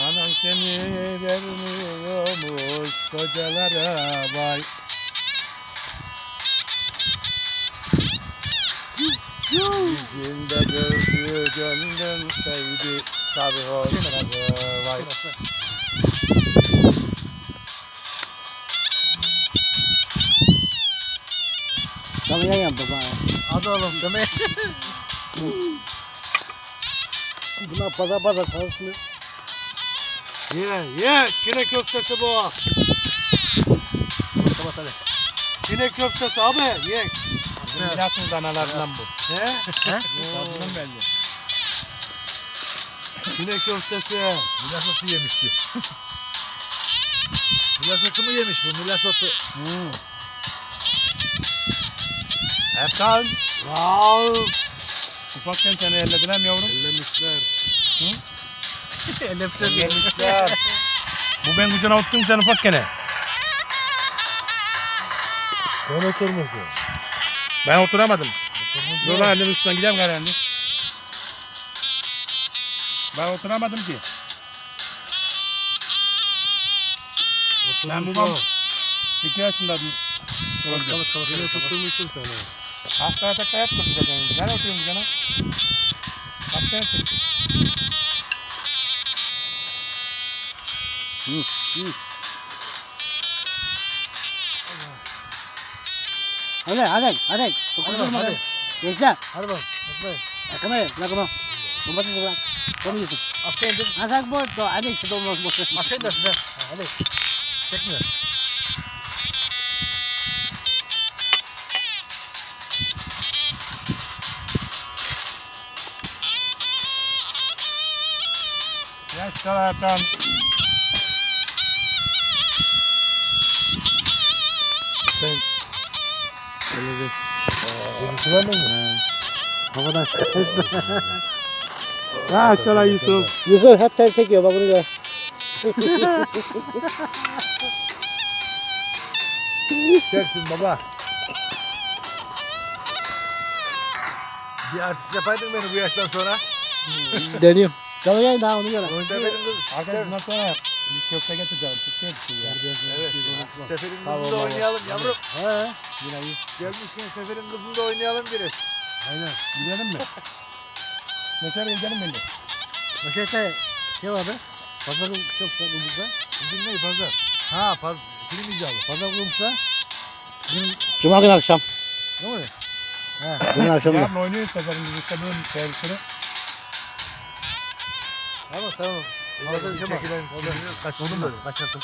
Anan seni vermiyormuş kocalara vay. Yüzünde gördü gönlüm sevdi sarhoşları vay. Çalıya yandı bana. Hadi oğlum demek. Bunlar pazar pazar çalışmıyor. Ye ye çine köftesi bu. Kapat hadi. Çine köftesi abi ye. Ne? Bilasın danalarından bu. He? He? Tadından belli. Çine köftesi. Milasotu yemişti. Milasotu mu yemiş bu? Milasotu. Hmm. Erkan. Wow. Ufakken seni ellediler mi yavrum? Ellemişler. Ellepse Ellemişler. Bu ben kucağına ottum sen ufakken. Sen oturmuşsun. Ben oturamadım. Dur lan elimin üstünden gidelim gayrı Ben oturamadım ki. Ben babam iki yaşında bir öldü. Çalış çalış çalış. tutturmuştum seni. Hastaya tekrar yat kırdı zaten. Nereye oturuyorsun canım? Hastaya çık. Hadi hadi hadi. Hadi Dokuz bakalım, hadi. Gençler. Hadi bakalım. Hadi. Yakama yakama. Domatesi bırak. Onu yesin. Aşağı indir. Ha sen bu do hadi işte dolmaz bu. Aşağı indir size. Ha, Hadi. Çekmiyor. Yaşa Erkan. Sen Vermiyor mu? Havadan. Yaşa Yusuf. Yusuf hep sen çekiyor bak bunu gör. Çeksin baba. Bir artist yapaydın beni bu yaştan sonra. Dönüyorum. Çalıya daha onu gör. Seferin kız. Arkadaş Sef- bundan sonra biz köfte getireceğiz. Sıkıyor bir şey ya. Evet. Seferin kızında baba. oynayalım yavrum. He. Yine iyi. Gelmişken Seferin kızında oynayalım biraz. Aynen. Gidelim mi? Mesela gidelim mi? Poşette şey vardı. Pazar çok sarılmışsa. Bugün ne pazar? Ha paz film icabı. Pazar kurulmuşsa. Cuma günü akşam. Ne mi? Cuma akşamı. Yarın oynuyoruz seferin biz işte bunun. Tamam tamam. Tamam. çekilen. Kaç, kaç hafta sonra?